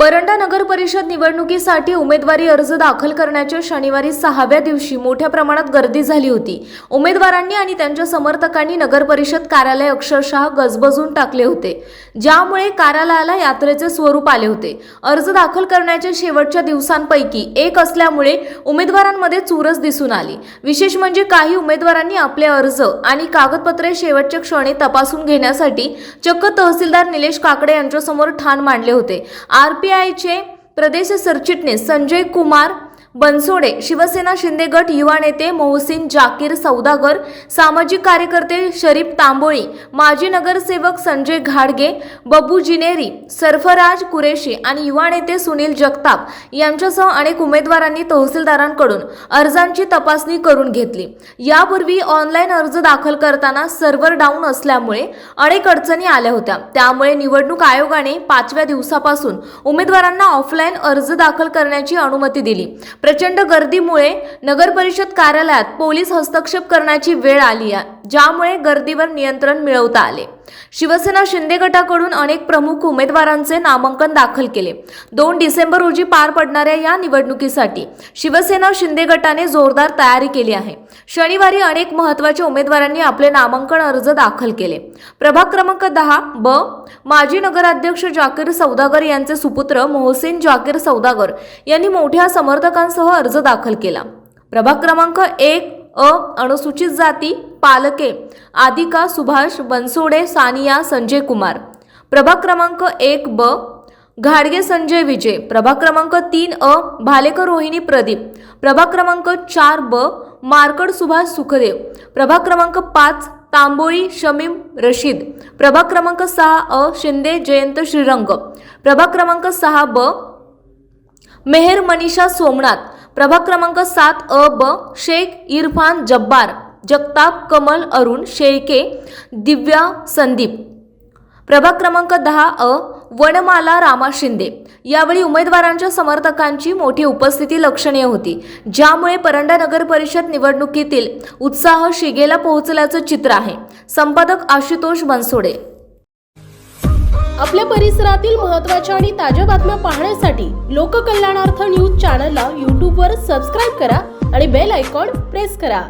परंडा नगर परिषद निवडणुकीसाठी उमेदवारी अर्ज दाखल करण्याच्या शनिवारी सहाव्या दिवशी मोठ्या प्रमाणात गर्दी झाली होती. उमेदवारांनी आणि त्यांच्या समर्थकांनी नगर परिषद कार्यालय अक्षरशः गजबजून टाकले होते. ज्यामुळे कार्यालयाला यात्रेचे स्वरूप आले होते. अर्ज दाखल करण्याच्या शेवटच्या दिवसांपैकी एक असल्यामुळे उमेदवारांमध्ये चुरस दिसून आली. विशेष म्हणजे काही उमेदवारांनी आपले अर्ज आणि कागदपत्रे शेवटच्या क्षणी तपासून घेण्यासाठी चक्क तहसीलदार निलेश काकडे यांच्यासमोर ठाण मांडले होते. आर. आरपीआयचे प्रदेश सरचिटणीस संजय कुमार बनसोडे शिवसेना शिंदे गट युवा नेते मोहसिन जाकीर सौदागर सामाजिक कार्यकर्ते शरीफ तांबोळी माजी नगरसेवक संजय घाडगे बबू जिनेरी सरफराज कुरेशी आणि युवा नेते सुनील जगताप यांच्यासह अनेक उमेदवारांनी तहसीलदारांकडून अर्जांची तपासणी करून घेतली. यापूर्वी ऑनलाईन अर्ज दाखल करताना सर्व्हर डाऊन असल्यामुळे अनेक अडचणी आल्या होत्या. त्यामुळे निवडणूक आयोगाने पाचव्या दिवसापासून उमेदवारांना ऑफलाईन अर्ज दाखल करण्याची अनुमती दिली. प्रचंड गर्दीमुळे नगरपरिषद कार्यालयात पोलीस हस्तक्षेप करण्याची वेळ आली आहे. ज्यामुळे गर्दीवर नियंत्रण मिळवता आले. शिवसेना शिंदे गटाकडून अनेक प्रमुख उमेदवारांचे नामांकन दाखल केले. दोन डिसेंबर रोजी पार पडणाऱ्या या निवडणुकीसाठी शिवसेना शिंदे गटाने जोरदार तयारी केली आहे. शनिवारी अनेक महत्त्वाच्या उमेदवारांनी आपले नामांकन अर्ज दाखल केले. प्रभाग क्रमांक दहा ब. माजी नगराध्यक्ष जाकीर सौदागर यांचे सुपुत्र मोहसिन जाकीर सौदागर यांनी मोठ्या समर्थकांसह अर्ज दाखल केला. प्रभाग क्रमांक एक अ. अनुसूचित जाती पालके आदिका सुभाष बनसोडे सानिया संजय कुमार. प्रभाग क्रमांक एक ब. घाडगे संजय विजय. प्रभाग क्रमांक तीन अ. भालेकर रोहिणी प्रदीप. प्रभाग क्रमांक चार ब. मार्कड सुभाष सुखदेव. प्रभाग क्रमांक पाच तांबोळी शमीम रशीद. प्रभाग क्रमांक सहा अ. शिंदे जयंत श्रीरंग. प्रभाग क्रमांक सहा ब. मेहर मनीषा सोमनाथ. प्रभाग क्रमांक सात अ. ब. शेख इरफान जब्बार. जगताप कमल अरुण शेळके दिव्या संदीप. प्रभाग क्रमांक दहा अ वनमाला रामा शिंदे. यावेळी उमेदवारांच्या समर्थकांची मोठी उपस्थिती लक्षणीय होती. ज्यामुळे परंडा नगर परिषद निवडणुकीतील उत्साह शिगेला पोहोचल्याचं चित्र आहे. संपादक आशुतोष बनसोडे. आपल्या परिसरातील महत्त्वाच्या आणि ताज्या बातम्या पाहण्यासाठी लोककल्याणार्थ न्यूज चॅनलला यूट्यूबवर सबस्क्राईब करा आणि बेल आयकॉन प्रेस करा.